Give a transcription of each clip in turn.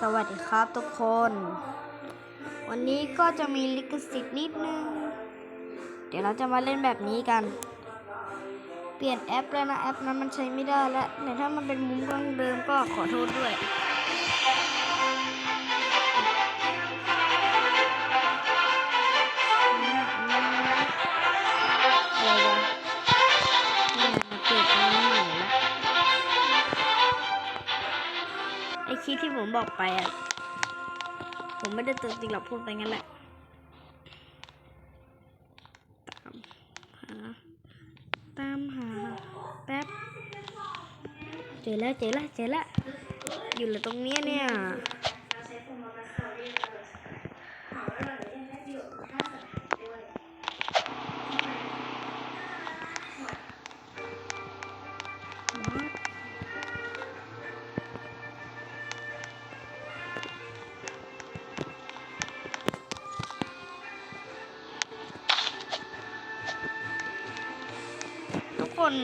สวัสดีครับทุกคน วันนี้ก็จะมีลิขสิทธิ์นิดนึง เดี๋ยวเราจะมาเล่นแบบนี้กัน เปลี่ยนแอปแล้วนะ แอปนั้นมันใช้ไม่ได้แล้วแต่ถ้ามันเป็นมุมกล้องเดิมก็ขอโทษด้วย ไอคลิปที่ผมบอกไปอะ ผมไม่ได้ตัวจริงหรอกพูดไปงั้นแหละตามหาตามหาแป๊บเจอแล้วเจอแล้วเจอแล้วอยู่เลยตรงเนี้ยเนี่ย คน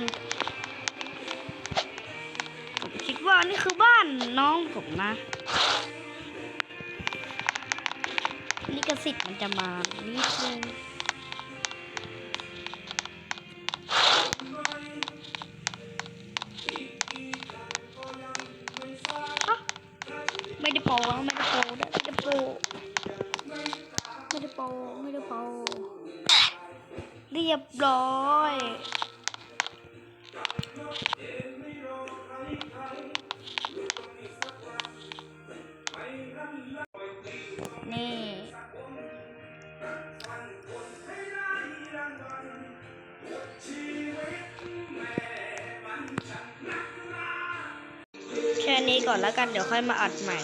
ผมคิดว่านี่คือบ้านน้องผมนะนี่กสิทธิ์มันจะมานิดนึงฮะไม่ได้โปรนะไม่ได้โปรนะไม่ได้โปรไม่ได้โปรไม่ได้โปรเรียบร้อย นี่แค่นี้ก่อนแล้วกันเดี๋ยวค่อยมาอัดใหม่